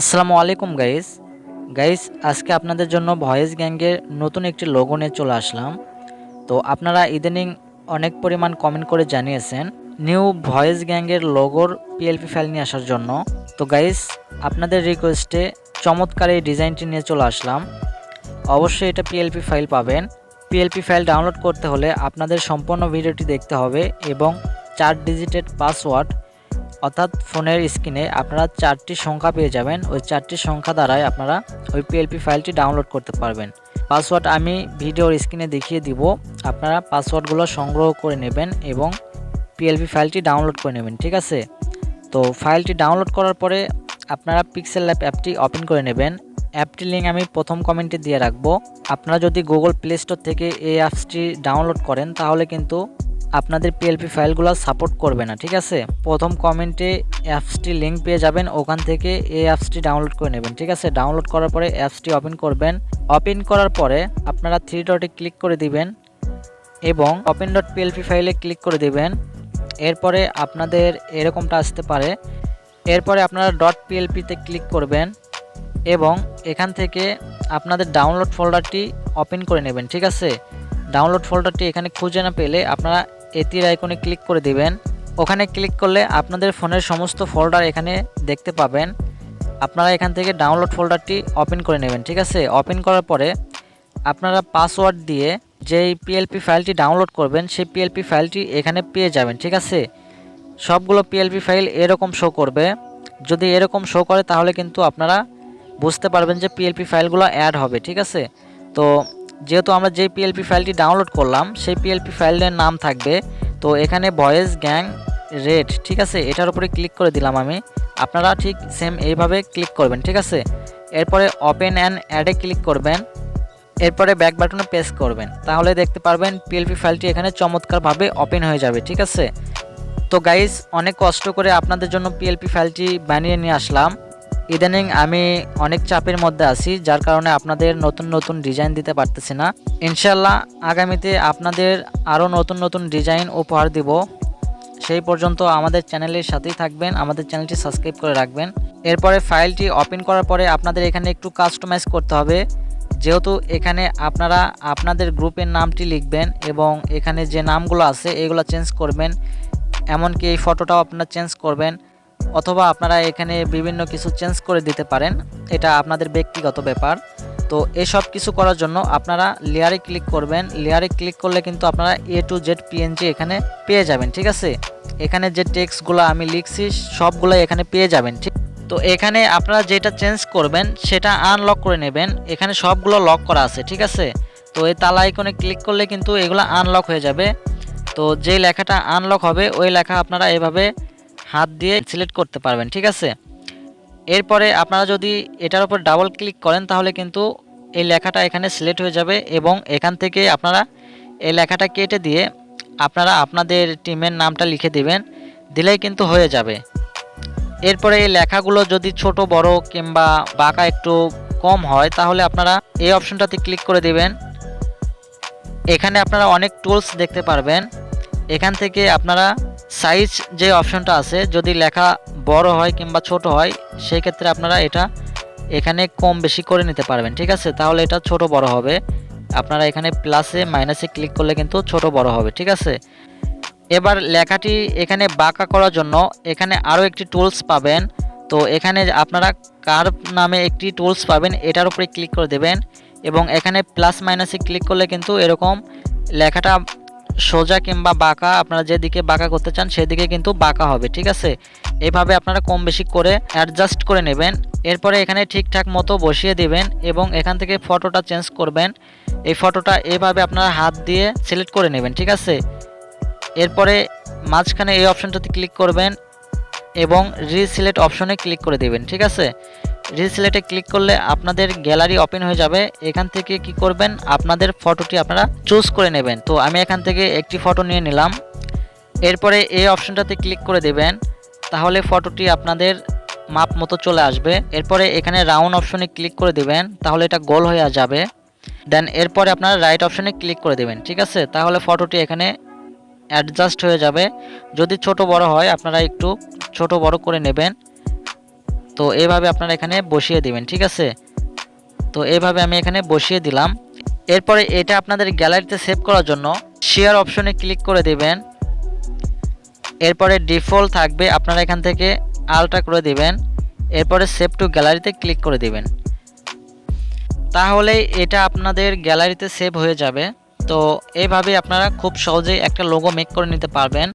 আসসালামু আলাইকুম guys guys আজকে আপনাদের জন্য ভয়েস গ্যাংয়ের নতুন একটি লোগো নিয়ে চলে আসলাম। তো আপনারা ইদানিং অনেক পরিমাণ কমেন্ট করে জানিয়েছেন নিউ ভয়েস গ্যাংয়ের লোগোর পিএলপি ফাইল নিয়ে আসার জন্য। তো গাইস আপনাদের রিকোয়েস্টে চমৎকার এই ডিজাইনটি নিয়ে চলে আসলাম। অবশ্যই এটা পিএলপি ফাইল পাবেন। পিএলপি ফাইল ডাউনলোড করতে হলে আপনাদের সম্পূর্ণ ভিডিওটি দেখতে হবে এবং চার ডিজিটেড পাসওয়ার্ড অর্থাৎ ফোনের স্ক্রিনে আপনারা চারটি সংখ্যা পেয়ে যাবেন। ওই চারটি সংখ্যা দ্বারাই আপনারা ওই পিএলপি ফাইলটি ডাউনলোড করতে পারবেন। পাসওয়ার্ড আমি ভিডিওর স্ক্রিনে দেখিয়ে দিব। আপনারা পাসওয়ার্ডগুলো সংগ্রহ করে নেবেন এবং পিএলপি ফাইলটি ডাউনলোড করে নেবেন, ঠিক আছে? তো ফাইলটি ডাউনলোড করার পরে আপনারা পিক্সেল ল্যাব অ্যাপটি ওপেন করে নেবেন। অ্যাপটির লিঙ্ক আমি প্রথম কমেন্টে দিয়ে রাখব। আপনারা যদি গুগল প্লে স্টোর থেকে এই অ্যাপসটি ডাউনলোড করেন, তাহলে কিন্তু আপনাদের পিএলপি ফাইলগুলো সাপোর্ট করবে না, ঠিক আছে? প্রথম কমেন্টে অ্যাপসটি লিঙ্ক পেয়ে যাবেন, ওখান থেকে এই অ্যাপসটি ডাউনলোড করে নেবেন, ঠিক আছে? ডাউনলোড করার পরে অ্যাপসটি ওপেন করবেন। ওপেন করার পরে আপনারা থ্রি ডটে ক্লিক করে দিবেন এবং ওপেন ডট পিএলপি ফাইলে ক্লিক করে দিবেন। এরপরে আপনাদের এরকমটা আসতে পারে। এরপরে আপনারা ডট পিএলপিতে ক্লিক করবেন এবং এখান থেকে আপনাদের ডাউনলোড ফোল্ডারটি ওপেন করে নেবেন, ঠিক আছে? ডাউনলোড ফোল্ডারটি এখানে খুঁজে না পেলে আপনারা এতির আইকনে ক্লিক করে দিবেন। ওখানে ক্লিক করলে আপনাদের ফোনের সমস্ত ফোল্ডার এখানে দেখতে পাবেন। আপনারা এখান থেকে ডাউনলোড ফোল্ডারটি ওপেন করে নেবেন, ঠিক আছে? ওপেন করার পরে আপনারা পাসওয়ার্ড দিয়ে যেই পিএলপি ফাইলটি ডাউনলোড করবেন, সেই পিএলপি ফাইলটি এখানে পেয়ে যাবেন, ঠিক আছে? সবগুলো পিএলপি ফাইল এরকম শো করবে। যদি এরকম শো করে, তাহলে কিন্তু আপনারা বুঝতে পারবেন যে পিএলপি ফাইলগুলো অ্যাড হবে, ঠিক আছে? তো যেহেতু আমরা যে পিএলপি ফাইলটি ডাউনলোড করলাম, সেই পিএলপি ফাইলের নাম থাকবে। তো এখানে ভয়েস গ্যাং রেড ঠিক আছে? এটার উপরে ক্লিক করে দিলাম আমি। আপনারা ঠিক সেম এইভাবে ক্লিক করবেন, ঠিক আছে? এরপরে ওপেন অ্যান্ড অ্যাডে ক্লিক করবেন। এরপরে ব্যাক বাটনে প্রেস করবেন। তাহলে দেখতে পারবেন পিএলপি ফাইলটি এখানে চমৎকারভাবে ওপেন হয়ে যাবে, ঠিক আছে? তো গাইজ অনেক কষ্ট করে আপনাদের জন্য পিএলপি ফাইলটি বানিয়ে নিয়ে আসলাম। ইদানিং আমি অনেক চাপের মধ্যে আছি, যার কারণে আপনাদের নতুন নতুন ডিজাইন দিতে পারতেছি না। ইনশাল্লাহ আগামীতে আপনাদের আরও নতুন নতুন ডিজাইন উপহার দিব। সেই পর্যন্ত আমাদের চ্যানেলের সাথেই থাকবেন, আমাদের চ্যানেলটি সাবস্ক্রাইব করে রাখবেন। এরপরে ফাইলটি ওপেন করার পরে আপনাদের এখানে একটু কাস্টমাইজ করতে হবে। যেহেতু এখানে আপনারা আপনাদের গ্রুপের নামটি লিখবেন এবং এখানে যে নামগুলো আছে, এগুলো চেঞ্জ করবেন। এমনকি এই ফটোটাও আপনারা চেঞ্জ করবেন। অথবা আপনারা এখানে বিভিন্ন কিছু চেঞ্জ করে দিতে পারেন, এটা আপনাদের ব্যক্তিগত ব্যাপার। তো এসব কিছু করার জন্য আপনারা লেয়ারে ক্লিক করবেন। লেয়ারে ক্লিক করলে কিন্তু আপনারা এ টু জেড পিএনজি এখানে পেয়ে যাবেন, ঠিক আছে? এখানে যে টেক্সটগুলো আমি লিখছি সবগুলো এখানে পেয়ে যাবেন, ঠিক। তো এখানে আপনারা যেটা চেঞ্জ করবেন, সেটা আনলক করে নেবেন। এখানে সবগুলো লক করা আছে, ঠিক আছে? তো এই তালা আইকনে ক্লিক করলে কিন্তু এগুলো আনলক হয়ে যাবে। তো যে লেখাটা আনলক হবে, ওই লেখা আপনারা এভাবে হাত দিয়ে সিলেক্ট করতে পারবেন, ঠিক আছে? এরপরে আপনারা যদি এটার উপর ডাবল ক্লিক করেন, তাহলে কিন্তু এই লেখাটা এখানে সিলেক্ট হয়ে যাবে এবং এখান থেকে আপনারা এই লেখাটা কেটে দিয়ে আপনারা আপনাদের টিমের নামটা লিখে দিবেন, দিলেই কিন্তু হয়ে যাবে। এরপরে এই লেখাগুলো যদি ছোট, বড় কিংবা বাঁকা একটু কম হয়, তাহলে আপনারা এই অপশনটাতে ক্লিক করে দিবেন। এখানে আপনারা অনেক টুলস দেখতে পারবেন। এখান থেকে আপনারা সাইজ যে অপশনটা আছে, যদি লেখা বড় হয় কিংবা ছোট হয় সেই ক্ষেত্রে আপনারা এটা এখানে কম বেশি করে নিতে পারবেন, ঠিক আছে? তাহলে এটা ছোট বড় হবে। আপনারা এখানে প্লাসে মাইনাসে ক্লিক করলে কিন্তু ছোট বড় হবে, ঠিক আছে? এবার লেখাটি এখানে বাঁকা করার জন্য এখানে আরও একটি টুলস পাবেন। তো এখানে আপনারা কার্ভ নামে একটি টুলস পাবেন, এটার উপরে ক্লিক করে দেবেন এবং এখানে প্লাস মাইনাসে ক্লিক করলে কিন্তু এরকম লেখাটা সোজা কিংবা বাঁকা, আপনারা যেদিকে বাঁকা করতে চান সেদিকে কিন্তু বাঁকা হবে, ঠিক আছে? এভাবে আপনারা কম বেশি করে অ্যাডজাস্ট করে নেবেন। এরপরে এখানে ঠিকঠাক মতো বসিয়ে দিবেন এবং এখান থেকে ফটোটা চেঞ্জ করবেন। এই ফটোটা এভাবে আপনারা হাত দিয়ে সিলেক্ট করে নেবেন, ঠিক আছে? এরপরে মাঝখানে এই অপশনটাতে ক্লিক করবেন এবং রিসিলেক্ট অপশনে ক্লিক করে দেবেন, ঠিক আছে? রিসিলেটে ক্লিক করলে আপনাদের গ্যালারি ওপেন হয়ে যাবে। এখান থেকে কি করবেন? আপনাদের ফটোটি আপনারা চুজ করে নেবেন। তো আমি এখান থেকে একটি ফটো নিয়ে নিলাম। এরপরে এই অপশনটাতে ক্লিক করে দেবেন। তাহলে ফটোটি আপনাদের মাপ মতো চলে আসবে। এরপরে এখানে রাউন্ড অপশনে ক্লিক করে দেবেন। তাহলে এটা গোল হয়ে যাবে। দেন এরপরে আপনারা রাইট অপশনে ক্লিক করে দেবেন। ঠিক আছে? তাহলে ফটোটি এখানে অ্যাডজাস্ট হয়ে যাবে। যদি ছোট বড় হয়, আপনারা একটু ছোট বড় করে নেবেন। তো এইভাবে আপনারা এখানে বসিয়ে দিবেন, ঠিক আছে? তো এইভাবে আমি এখানে বসিয়ে দিলাম। এরপরে এটা আপনাদের গ্যালারিতে সেভ করার জন্য শেয়ার অপশনে ক্লিক করে দিবেন। এরপরে ডিফল্ট থাকবে, আপনারা এখান থেকে আলট্রা করে দিবেন। এরপরে সেভ টু গ্যালারিতে ক্লিক করে দিবেন। তাহলে এটা আপনাদের গ্যালারিতে সেভ হয়ে যাবে। তো এইভাবে আপনারা খুব সহজেই একটা লোগো মেক করে নিতে পারবেন।